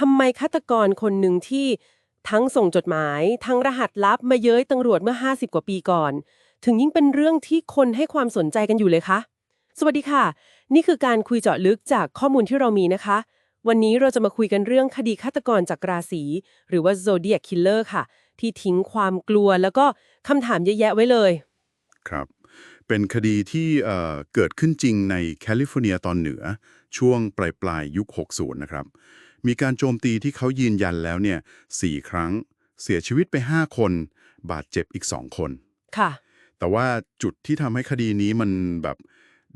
ทำไมฆาตกรคนหนึ่งที่ทั้งส่งจดหมาย ทั้งรหัสลับมาเย้ยตำรวจเมื่อ 50 กว่าปีก่อน ถึงยิ่งเป็นเรื่องที่คนให้ความสนใจกันอยู่เลยคะ สวัสดีค่ะ นี่คือการคุยเจาะลึกจากข้อมูลที่เรามีนะคะ วันนี้เราจะมาคุยกันเรื่องคดีฆาตกรจากราศีหรือว่า Zodiac Killer ค่ะ ที่ทิ้งความกลัวแล้วก็คำถามเยอะแยะไว้เลย ครับ เป็นคดีที่เอ่อเกิดขึ้นจริงในแคลิฟอร์เนียตอนเหนือ ช่วงปลายปลายๆยุค 60 นะครับ มีการโจมตีที่เขายืนยันแล้วเนี่ยสี่ครั้ง เสียชีวิตไป 5 คน บาดเจ็บอีก 2 คน ค่ะ แต่ว่าจุดที่ทำให้คดีนี้มันแบบ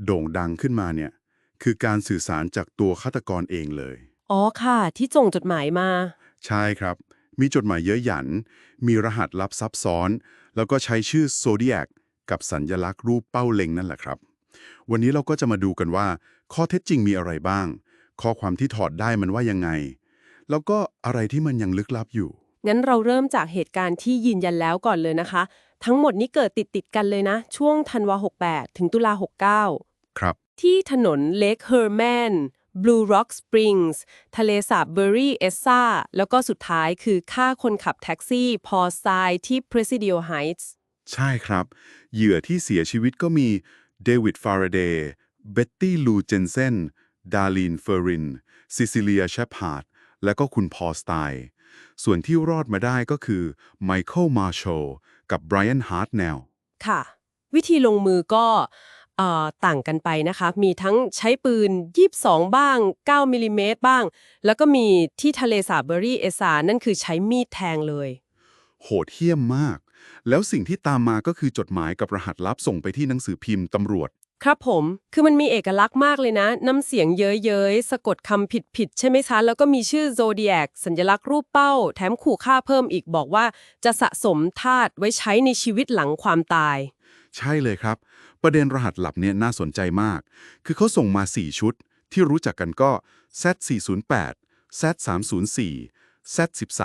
โด่งดังขึ้นมาเนี่ยคือการสื่อสารจากตัวฆาตกรเองเลย อ๋อค่ะ ที่ส่งจดหมายมา ใช่ครับ มีจดหมายเยอะหยัน มีรหัสลับซับซ้อน แล้วก็ใช้ชื่อโซเดียก กับสัญญลักษณ์รูปเป้าเล็งนั่นแหละครับ วันนี้เราก็จะมาดูกันว่า ข้อเท็จจริงมีอะไรบ้าง ข้อความที่ถอดได้มันว่ายังไง แล้วก็อะไรที่มันยังลึกลับอยู่ งั้นเราเริ่มจากเหตุการณ์ที่ยืนยันแล้วก่อนเลยนะคะ ทั้งหมดนี้เกิดติดติดๆกันเลยนะ ช่วงธันวา68 ถึงตุลา69 ครับ ที่ถนนเลคเฮอร์แมน Blue Rock Springs ทะเลสาบเบอร์รี่เอสซาแล้วก็สุดท้ายคือฆ่าคนขับแท็กซี่ พอไซที่ Presidio Heights ใช่ครับ เหยื่อที่เสียชีวิตก็มีเดวิดฟาราเดย์เบ็ตตี้ลูเจนเซนดาลีนเฟอรินซิซิเลียเชปฮาร์ดและก็คุณพอสไตน์ส่วนที่รอดมาได้ก็คือไมเคิลมาร์โชกับไบรอันฮาร์ดแนลค่ะ วิธีลงมือก็เอ่อต่างกันไปนะคะ มีทั้งใช้ปืน 22 บ้าง 9 มิลลิเมตรบ้าง แล้วก็มีที่ทะเลสาบเบอร์รี่เอสานั่นคือใช้มีดแทงเลย โหดเหี้ยมมาก แล้วสิ่งที่ตามมาก็คือจดหมายกับรหัสลับส่งไปที่หนังสือพิมพ์ตำรวจ ครับผม คือมันมีเอกลักษณ์มากเลยนะ น้ำเสียงเย้ยๆ สะกดคำผิดๆ ใช่ไหมคะ แล้วก็มีชื่อโซเดียกสัญลักษณ์รูปเป้า แถมขู่ฆ่าเพิ่มอีกบอกว่าจะสะสมธาตุไว้ใช้ในชีวิตหลังความตาย ใช่เลยครับ ประเด็นรหัสลับเนี่ยน่าสนใจมาก คือเขาส่งมา 4 ชุด ที่รู้จักกันก็ Z408 Z304 Z13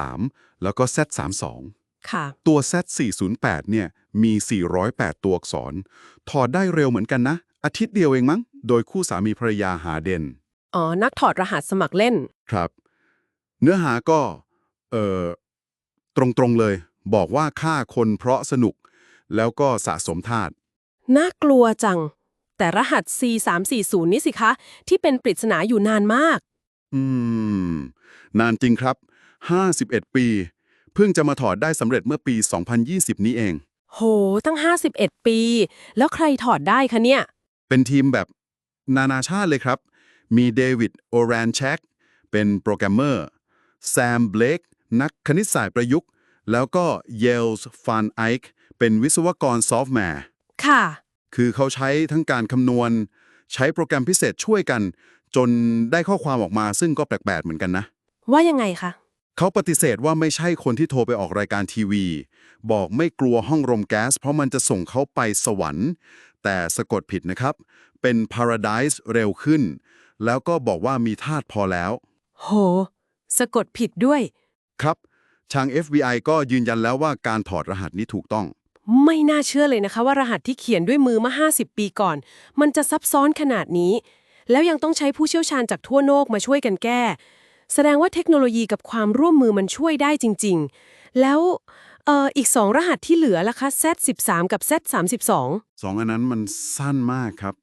แล้วก็ Z32 ค่ะ ตัว Z408 เนี่ยมี 408 ตัวอักษร ถอดได้เร็วเหมือนกันนะ อาทิตย์เดียวเองมั้ง โดยคู่สามีภรรยาหาเด่น อ๋อ นักถอดรหัสสมัครเล่น ครับ เนื้อหาก็ เอ่อ ตรงๆเลย บอกว่าฆ่าคนเพราะสนุก แล้วก็สะสมธาตุน่ากลัวจัง แต่รหัส C340 นี่สิคะ ที่เป็นปริศนาอยู่นานมาก อืม นานจริงครับ 51 ปี เพิ่งจะมาถอดได้สำเร็จเมื่อปี 2020 นี้เอง โห ตั้ง 51 ปี แล้วใครถอดได้คะเนี่ย เป็นทีมแบบนานาชาติเลยครับ มีเดวิดโอแรนแชกเป็นโปรแกรมเมอร์ แซมเบลกนักคณิตศาสตร์ประยุกต์ แล้วก็เยลส์ฟานไอค์เป็นวิศวกรซอฟต์แวร์ค่ะ คือเขาใช้ทั้งการคำนวณ ใช้โปรแกรมพิเศษช่วยกัน จนได้ข้อความออกมาซึ่งก็แปลกๆเหมือนกันนะ ว่ายังไงคะ เขาปฏิเสธว่าไม่ใช่คนที่โทรไปออกรายการทีวี บอกไม่กลัวห้องรมแก๊ส เพราะมันจะส่งเขาไปสวรรค์ แต่สะกดผิดนะครับ เป็น Paradise เร็วขึ้น แล้วก็บอกว่ามีธาตุพอแล้ว โห สะกดผิดด้วย ครับ ทาง FBI ก็ยืนยันแล้วว่าการถอดรหัสนี้ถูกต้อง ไม่น่าเชื่อเลยนะคะว่ารหัสที่เขียนด้วยมือมา 50 ปีก่อน มันจะซับซ้อนขนาดนี้ แล้วยังต้องใช้ผู้เชี่ยวชาญจากทั่วโลกมาช่วยกันแก้ แสดงว่าเทคโนโลยีกับความร่วมมือมันช่วยได้จริง ๆ แล้วเอ่ออีกสองรหัสที่เหลือล่ะคะ Z13 กับ Z32 สองอันนั้นมันสั้นมากครับ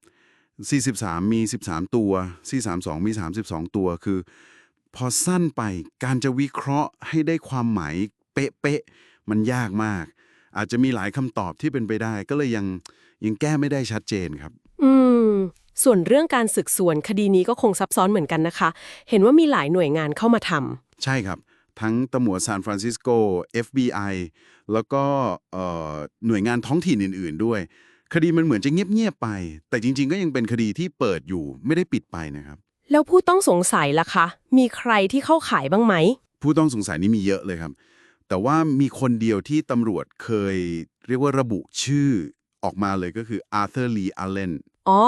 43มี 13 ตัว432 มี 32 ตัว คือ พอสั้นไปการจะวิเคราะห์ให้ได้ความหมายเป๊ะๆมันยากมาก อาจจะมีหลายคำตอบที่เป็นไปได้ ก็เลยยังยังแก้ไม่ได้ชัดเจนครับ อืม ส่วนเรื่องการสืบสวนคดีนี้ก็คงซับซ้อนเหมือนกันนะคะ เห็นว่ามีหลายหน่วยงานเข้ามาทำใช่ครับ ทั้งตำรวจซานฟรานซิสโก FBI แล้วก็เอ่อหน่วยงานท้องถิ่นอื่น ๆ ด้วย คดีมันเหมือนจะเงียบ ๆ ไป แต่จริง ๆ ก็ยังเป็นคดีที่เปิดอยู่ไม่ได้ปิดไปนะครับแล้วผู้ต้องสงสัยล่ะคะ มีใครที่เข้าขายบ้างไหม ผู้ต้องสงสัยนี่มีเยอะเลยครับ แต่ว่ามีคนเดียวที่ตำรวจเคย เรียกว่าระบุชื่อออกมาเลยก็คืออาร์เธอร์ลีอาร์เลนอ๋อ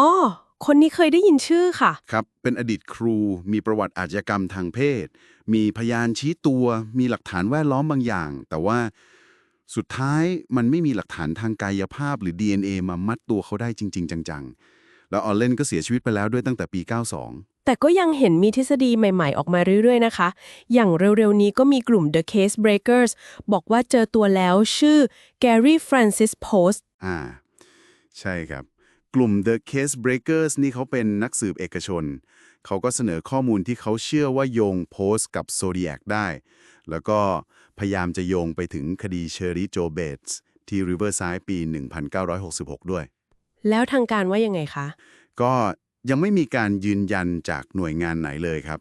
คนนี้เคยได้ยินชื่อค่ะ ครับ เป็นอดีตครู มีประวัติอาชญากรรมทางเพศ มีพยานชี้ตัว มีหลักฐานแวดล้อมบางอย่าง แต่ว่าสุดท้ายมันไม่มีหลักฐานทางกายภาพหรือ DNA มามัดตัวเขาได้จริง ๆ จังๆ แล้วออลเลนก็เสียชีวิตไปแล้วด้วยตั้งแต่ปี 92แต่ก็ยังเห็นมีทฤษฎีใหม่ๆ ออกมาเรื่อยๆ นะคะ อย่างเร็วๆ นี้ก็มีกลุ่ม The Case Breakers บอกว่าเจอตัวแล้วชื่อ Gary Francis Post อ่า ใช่ครับ กลุ่ม The Case Breakers นี่เขาเป็นนักสืบเอกชน เขาก็เสนอข้อมูลที่เขาเชื่อว่าโยงโพสต์กับ Zodiac ได้ แล้วก็พยายามจะโยงไปถึงคดีเชอรี่โจเบตส์ที่ Riverside ปี 1966 ด้วย แล้วทางการว่ายังไงคะ ก็ยังไม่มีการยืนยันจากหน่วยงานไหนเลยครับ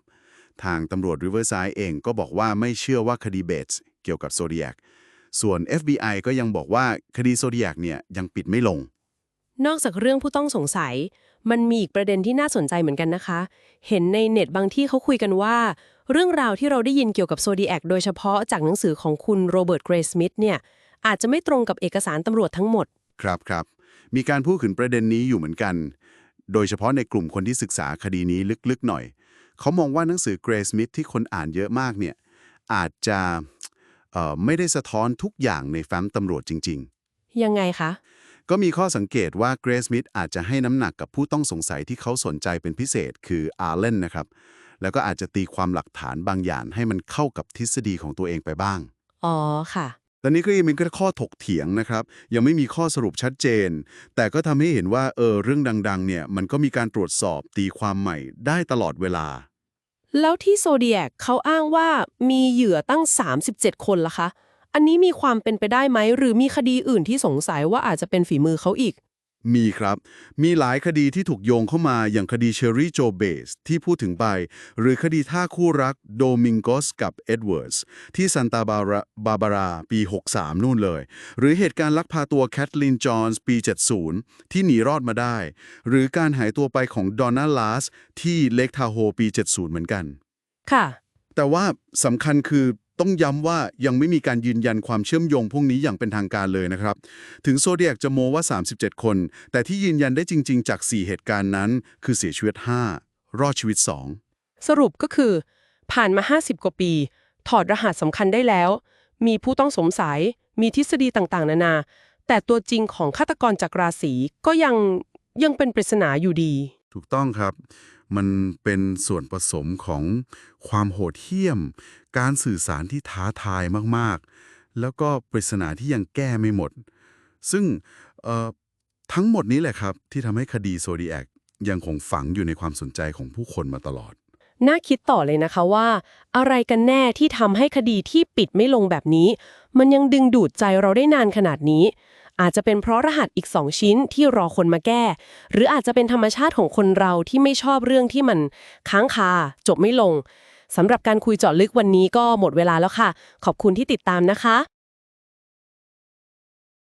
ทางตำรวจ Riverside เองก็บอกว่าไม่เชื่อว่าคดีเบตส์เกี่ยวกับ Zodiac ส่วน FBI ก็ยังบอกว่าคดี Zodiac เนี่ยยังปิดไม่ลง นอกจากเรื่องผู้ต้องสงสัย มันมีอีกประเด็นที่น่าสนใจเหมือนกันนะคะ เห็นในเน็ตบางที่เขาคุยกันว่า เรื่องราวที่เราได้ยินเกี่ยวกับโซดีแอคโดยเฉพาะจากหนังสือของคุณโรเบิร์ตเกรย์สมิธเนี่ยอาจจะไม่ตรงกับเอกสารตำรวจทั้งหมด ครับครับ มีการพูดถึงประเด็นนี้อยู่เหมือนกัน โดยเฉพาะในกลุ่มคนที่ศึกษาคดีนี้ลึกๆหน่อย เขามองว่าหนังสือเกรย์สมิธที่คนอ่านเยอะมากเนี่ยอาจจะเอ่อไม่ได้สะท้อนทุกอย่างในแฟ้มตำรวจจริงยังไงคะๆ ก็มีข้อสังเกตว่าเกรย์สมิธอาจจะให้น้ำหนักกับผู้ต้องสงสัยที่เขาสนใจเป็นพิเศษคืออาร์เลนนะครับ แล้วก็อาจจะตีความหลักฐานบางอย่างให้มันเข้ากับทฤษฎีของตัวเองไปบ้าง อ๋อค่ะตอนนี้ก็ยังมีข้อถกเถียงนะครับ ยังไม่มีข้อสรุปชัดเจน แต่ก็ทำให้เห็นว่าเออเรื่องดัง ๆ เนี่ยมันก็มีการตรวจสอบตีความใหม่ได้ตลอดเวลา แล้วที่โซเดียกเขาอ้างว่ามีเหยื่อตั้ง 37 คนล่ะคะ อันนี้มีความเป็นไปได้ไหม หรือมีคดีอื่นที่สงสัยว่าอาจจะเป็นฝีมือเขาอีก มีครับ มีหลายคดีที่ถูกโยงเข้ามาอย่างคดีเชอรี่โจเบสที่พูดถึงไป หรือคดีท่าคู่รักโดมิงโกสกับเอ็ดเวิร์ดส์ที่ซันตาบาราบาบาราปี 63 นู่นเลย หรือเหตุการณ์ลักพาตัวแคทลินจอห์นส์ปี 70 ที่หนีรอดมาได้ หรือการหายตัวไปของดอนน่าลาสที่เลกทาโฮปี 70 เหมือนกัน ค่ะ แต่ว่าสำคัญคือ ต้องย้ำว่ายังไม่มีการยืนยันความเชื่อมโยงพวกนี้อย่างเป็นทางการเลยนะครับ ถึงโซเดียกจะโมว่า 37 คน แต่ที่ยืนยันได้จริง ๆ จาก 4 เหตุการณ์นั้น คือเสียชีวิต 5 รอดชีวิต 2 สรุปก็คือ ผ่านมา 50 กว่าปี ถอดรหัสสำคัญได้แล้ว มีผู้ต้องสงสัย มีทฤษฎีต่างๆ นานา แต่ตัวจริงของฆาตกรจากราศีก็ยังยังเป็นปริศนาอยู่ดี ถูกต้องครับ มันเป็นส่วนผสมของความโหดเหี้ยม การสื่อสารที่ท้าทายมากๆ แล้วก็ปริศนาที่ยังแก้ไม่หมด ซึ่งทั้งหมดนี้แหละครับ ที่ทำให้คดีโซดีแอคยังคงฝังอยู่ในความสนใจของผู้คนมาตลอด น่าคิดต่อเลยนะคะว่า อะไรกันแน่ที่ทำให้คดีที่ปิดไม่ลงแบบนี้ มันยังดึงดูดใจเราได้นานขนาดนี้ อาจจะเป็นเพราะรหัสอีกสองชิ้นที่รอคนมาแก้ หรืออาจจะเป็นธรรมชาติของคนเราที่ไม่ชอบเรื่องที่มันค้างคา จบไม่ลงสำหรับการคุยเจาะลึกวันนี้ก็หมดเวลาแล้วค่ะ ขอบคุณที่ติดตามนะคะ